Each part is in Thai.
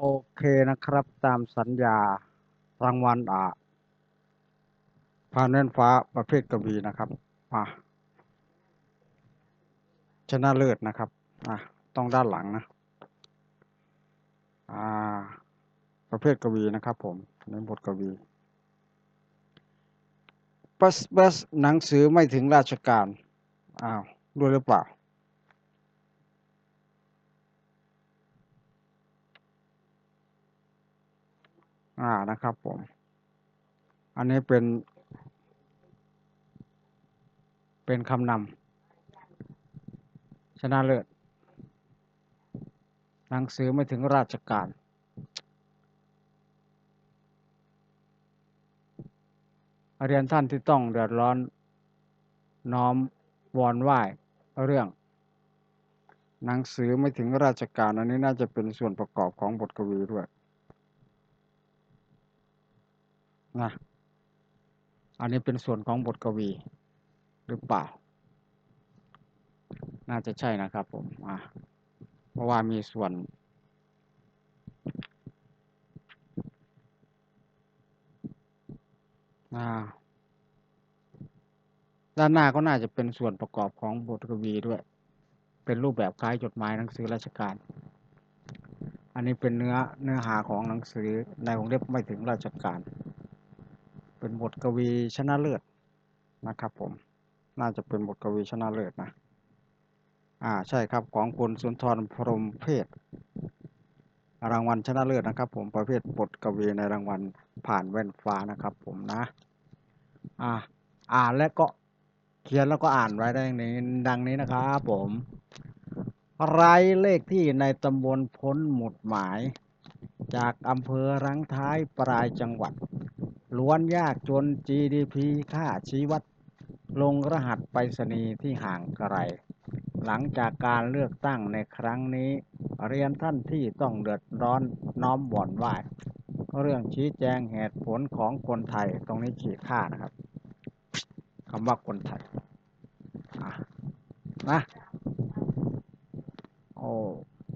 โอเคนะครับตามสัญญารางวัลอ่าพานเน่นฟ้าประเภทกระบีนะครับอ่าชนะเลิศนะครับอ่าต้องด้านหลังนะอ่า ประเภทกวีนะครับผมในบทกวีบัสบัสหนังสือไม่ถึงราชการอ้าวด้วยหรือเปล่า อ่านะครับผม อันนี้เป็น เป็นคำนำชนะเลิศหนังสือไม่ถึงราชการเรียนท่านที่ต้องเดือดร้อน น้อมวอนไหวเรื่อง หนังสือไม่ถึงราชการ อันนี้น่าจะเป็นส่วนประกอบของบทกวีด้วย นะอันนี้เป็นส่วนของบทกวี หรือเปล่า น่าจะใช่นะครับผมอ่าเพราะว่ามีส่วน ด้านหน้าก็น่าจะเป็นส่วนประกอบของบทกวีด้วย เป็นรูปแบบคล้ายจดหมายหนังสือราชการ อันนี้เป็นเนื้อเนื้อหาของหนังสือในวงเล็บไม่ถึงราชการ เป็นบทกวีชนะเลิศนะครับผมน่าจะเป็นบทกวีชนะเลิศนะอ่าใช่ครับของคุณสุนทรพรมเพศรางวัลชนะเลิศนะครับ ผมประเภทบทกวีในรางวัลผ่านแว่นฟ้านะครับ ผมนะ อ่าอ่านและก็เขียนแล้วก็อ่านไว้ได้ในดังนี้นะครับผมไรเลขที่ในตำบลพ้นหมุดหมาย จากอำเภอรังท้ายปลายจังหวัด ล้วนยากจน GDP ค่าชีวัด ลงรหัสไปรษณีย์ที่ห่างไกล หลังจากการเลือกตั้งในครั้งนี้ เรียนท่านที่ต้องเดือดร้อนน้อมบ่อนไหวเรื่องชี้แจงเหตุผลของคนไทยตรงนี้ขีดค่านะครับคำว่าคนไทยนะโอ้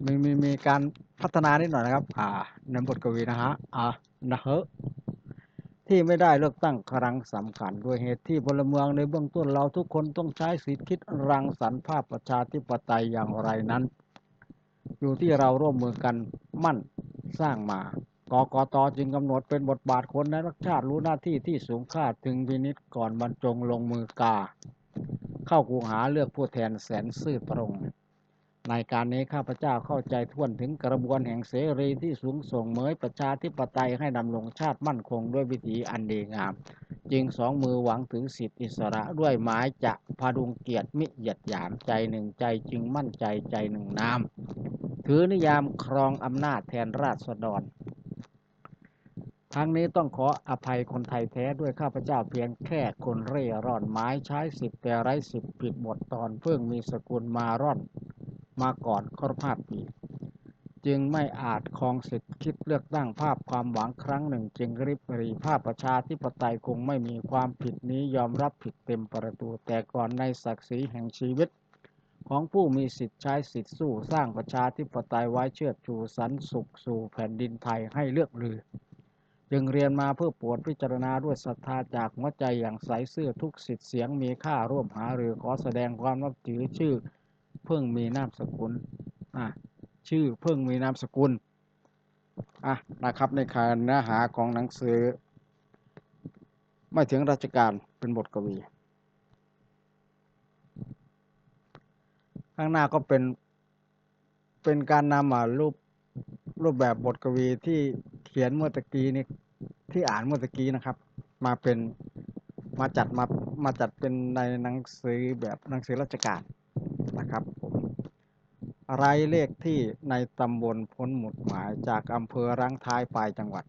มีมีมีการพัฒนานิดหน่อยนะครับ อ่าในบทกวีนะฮะอ่านะเฮอ ที่ไม่ได้เลือกตั้งครั้งสำคัญ ด้วยเหตุที่พลเมืองในเบื้องต้นเราทุกคนต้องใช้สิทธิคิดรังสรรค์ภาพประชาธิปไตยอย่างไรนั้น อยู่ที่เราร่วมมือกันมั่นสร้างมากกตจึงกำหนดเป็นบทบาทคนในรักชาติรู้หน้าที่ที่สูงค่าถึงวินิจก่อนบรรจงลงมือกา เข้าคูหาเลือกผู้แทนแสนซื่อตรง ในการนี้ข้าพเจ้าเข้าใจท่วนถึงกระบวนแห่งเสรีที่สูงส่งเมยประชาธิปไตยให้ดำรงชาติมั่นคงด้วยวิถีอันดีงาม จึงสองมือหวังถึงสิทธิอิสระด้วยหมายจะพาดุงเกียรติมิหยียดหยามใจหนึ่งใจจึงมั่นใจใจหนึ่งนามถือนิยามครองอำนาจแทนราษฎรทั้งนี้ต้องขออภัยคนไทยแท้ด้วยข้าพเจ้าเพียงแค่คนเร่ร่อนไม้ใช้สิบแต่ไร้สิบผิดหมดตอนเพิ่งมีสกุลมาร่อน มาก่อนครบห้าปี จึงไม่อาจครองสิทธิ์คิดเลือกตั้งภาพความหวังครั้งหนึ่ง จึงริบรีภาพประชาธิปไตยคงไม่มีความผิดนี้ยอมรับผิดเต็มประตู แต่ก่อนในศักดิ์ศรีแห่งชีวิต ของผู้มีสิทธิ์ใช้สิทธิ์สู้สร้างประชาธิปไตยไว้เชิดชูสันสุขสู่แผ่นดินไทยให้เลือกลือจึงเรียนมาเพื่อปวดพิจารณาด้วยศรัทธาจากหัวใจอย่างใสเสื้อทุกสิทธิ์เสียงมีค่าร่วมหาหรือขอแสดงความนับถือชื่อ เพิ่งมีนามสกุลอะชื่อเพิ่งมีนามสกุลอะนะครับในคารเนื้อหาของหนังสือ ไม่ถึงราชการเป็นบทกวี ข้างหน้าก็เป็นเป็นการนำมารูปรูปแบบบทกวีที่เขียนเมื่อตะกี้นี่ที่อ่านเมื่อตะกี้นะครับ มาเป็นมาจัดมามาจัดเป็นในหนังสือแบบหนังสือราชการ นะครับผมรายเลขที่ในตำบลพ้นหมุดหมายจากอำเภอรังท้ายปลายจังหวัด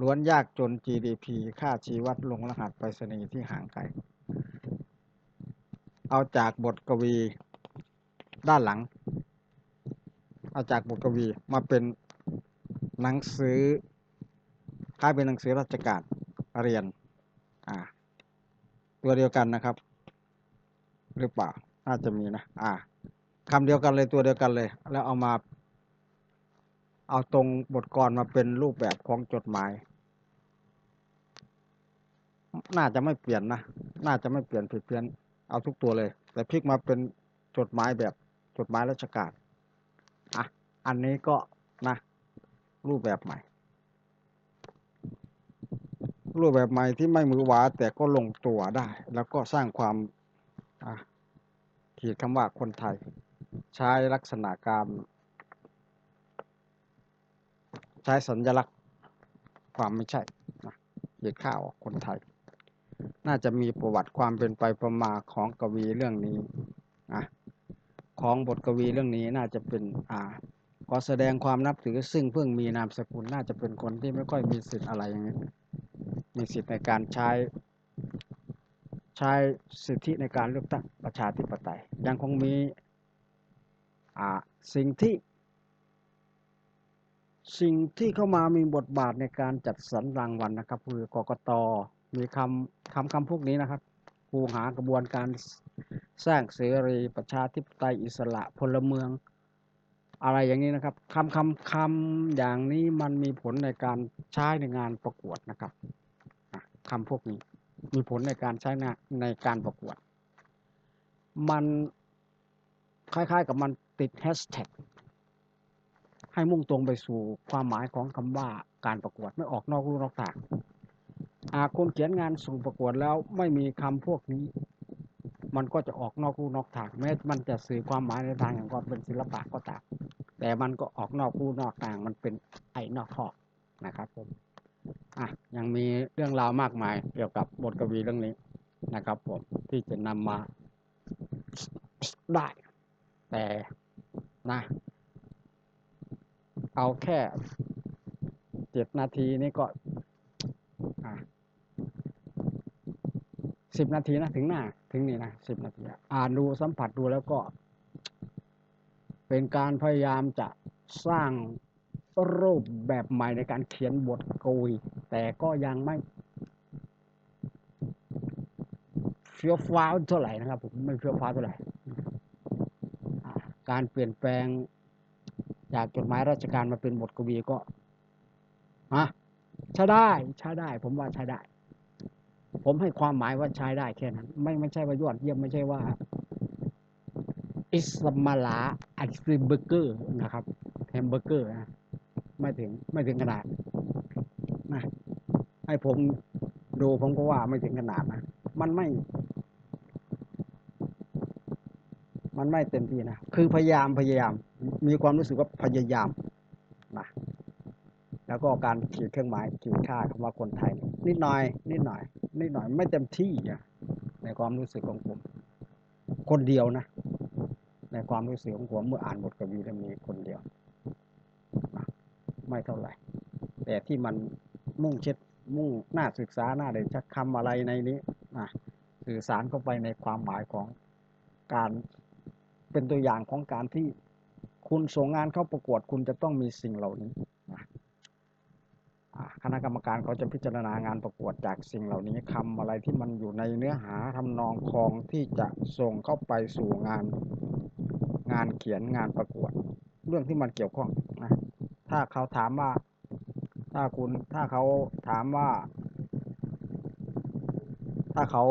ล้วนยากจน GDP ค่าชีวัดลงรหัสไปรษณีย์ที่ห่างไกล เอาจากบทกวีด้านหลัง เอาจากบทกวีมาเป็นหนังสือคล้ายเป็นหนังสือราชการเรียน อ่า ตัวเดียวกันนะครับ หรือเปล่าน่าจะมีนะ อ่าคำเดียวกันเลยตัวเดียวกันเลย แล้วเอามา เอาตรงบทกลอนมาเป็นรูปแบบของจดหมาย น่าจะไม่เปลี่ยนนะ น่าจะไม่เปลี่ยนผิดเพี้ยน เอาทุกตัวเลย แต่พลิกมาเป็นจดหมายแบบจดหมายราชการอะ อันนี้ก็นะ รูปแบบใหม่ รูปแบบใหม่ที่ไม่มือหวาแต่ก็ลงตัวได้ แล้วก็สร้างความอะ ขีดคำว่าคนไทย ใช้ลักษณะการ ใช้สัญลักษณ์ความไม่ใช่นะเหยีดข้าวคนไทย น่าจะมีประวัติความเป็นไปประมาของกวีเรื่องนี้นะของบทกวีเรื่องนี้น่าจะเป็นอ่าขอแสดงความนับถือซึ่งเพิ่งมีนามสกุลน่าจะเป็นคนที่ไม่ค่อยมีสิทธิ์อะไรอย่างนี้มีสิทธิ์ในการใช้ ใช้สิทธิในการเลือกตั้งประชาธิปไตย ยังคงมีสิ่งที่ สิ่งที่เข้ามามีบทบาทในการจัดสรรรางวัลนะครับคือกกตมีคำคำคำพวกนี้นะครับคูหากระบวนการสร้างเสรีประชาธิปไตยอิสระพลเมือง อะไรอย่างนี้นะครับคำคำคำอย่างนี้มันมีผลในการใช้ในงานประกวดนะครับคำพวกนี้ มีผลในการใช้ในในการประกวด มันคล้ายๆกับมันติดแฮชแท็กให้มุ่งตรงไปสู่ความหมายของคำว่าการประกวดไม่ออกนอกรูนอกทางหากคนเขียนงานส่งประกวดแล้วไม่มีคำพวกนี้ มันก็จะออกนอกรูนอกทางแม้มันจะสื่อความหมายในทางแห่งความเป็นศิลปะก็ตามแต่มันก็ออกนอกรูนอกทางมันเป็นไอ้นอกข้อกนะครับผม อะยังมีเรื่องราวมากมายเกี่ยวกับบทกวีเรื่องนี้นะครับ ผมที่จะนำมาได้ แต่นะ เอาแค่เจ็ดนาทีนี่ก็สิบนาทีนะถึงหน้า ถึงนี่นะสิบนาทีอะอ่านดูสัมผัสดูแล้วก็ เป็นการพยายามจะสร้าง รูปแบบใหม่ในการเขียนบทกวีแต่ก็ยังไม่เฟี้ยวฟ้าวเท่าไหร่นะครับผมไม่เฟี้ยวฟ้าวเท่าไหร่การเปลี่ยนแปลงจากจดหมายราชการมาเป็นบทกวีก็ฮะใช้ได้ใช้ได้ ผมว่าใช้ได้ ผมให้ความหมายว่าใช้ได้แค่นั้น ไม่ไม่ใช่ว่ายอดเยี่ยมไม่ใช่ว่า อิสมาลาอัลซิเบอร์เกอร์นะครับแฮมเบอร์เกอร์นะ ไม่ถึงไม่ถึงขนาดนะให้ผมดูผมก็ว่าไม่ถึงขนาดนะมันไม่ มันไม่เต็มที่นะคือพยายามพยายาม มีความรู้สึกว่าพยายามนะแล้วก็การขีดเครื่องหมายขีดค่าคำว่าคนไทย นิดหน่อย นิดหน่อยนิดหน่อยไม่เต็มที่อะในความรู้สึกของผม คนเดียวนะ ในความรู้สึกของผมเมื่ออ่านบทกวีแล้วมีคนเดียวนะ ไม่เท่าไหร่ แต่ที่มันมุ่งเช็ดมุ่งหน้าศึกษาหน้าเด่นชักคำอะไรในนี้นะสื่อสารเข้าไปในความหมายของการเป็นตัวอย่างของการที่คุณส่งงานเข้าประกวดคุณจะต้องมีสิ่งเหล่านี้นะคณะกรรมการเขาจะพิจารณางานประกวดจากสิ่งเหล่านี้คำอะไรที่มันอยู่ในเนื้อหาทำนองคองที่จะส่งเข้าไปสู่งานงานเขียนงานประกวด เรื่องที่มันเกี่ยวข้อง ถ้าเขาถามว่า ถ้าคุณ ถ้าเขาถามว่า ถ้าเขา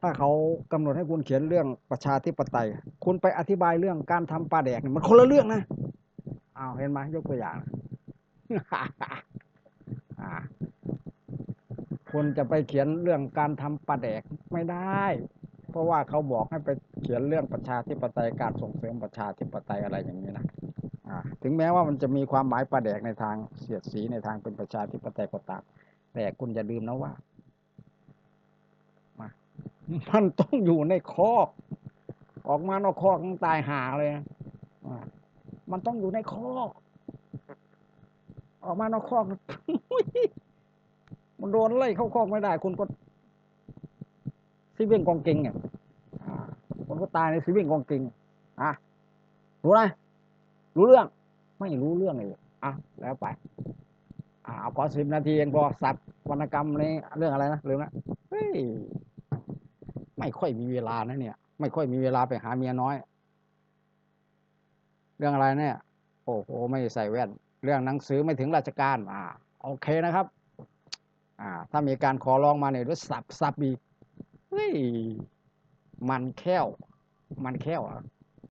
ถ้าเขากำหนดให้คุณเขียนเรื่องประชาธิปไตย คุณไปอธิบายเรื่องการทำปลาแดกมันคนละเรื่องนะอ้าวเห็นไหมยกตัวอย่างคุณจะไปเขียนเรื่องการทำปลาแดกไม่ได้ เพราะว่าเขาบอกให้ไป เขียนเรื่องประชาธิปไตยการส่งเสริมประชาธิปไตยอะไรอย่างนี้นะถึงแม้ว่ามันจะมีความหมายปลาแดกในทางเสียดสีในทางเป็นประชาธิปไตยก็ตามแต่คุณอย่าลืมนะว่ามันต้องอยู่ในคอก ออกมานอกคอกมันตายหาเลยมันต้องอยู่ในคอก ออกมานอกคอกมันโดนไล่เข้าคอกไม่ได้ คุณก็ซีเว่งกองเก่งเนี่ย ก็ตายในซีว่งกองเก่งอะรู้ไหมรู้เรื่อง ไม่รู้เรื่องเลยอะแล้วไปอ่าเอาขอสิบนาทีเองพอสัตว์วรรณกรรมในเรื่องอะไรนะลืมนะเฮ้ยไม่ค่อยมีเวลานะเนี่ย ไม่ค่อยมีเวลาไปหาเมียน้อย เรื่องอะไรเนี่ย โอ้โหไม่ใส่แว่น เรื่องหนังสือไม่ถึงราชการอ่าโอเคนะครับ อ่า ถ้ามีการขอร้องมาเนี่ยรถสับสับอีกเฮ้ยมันแค้ว มันแค้วอะ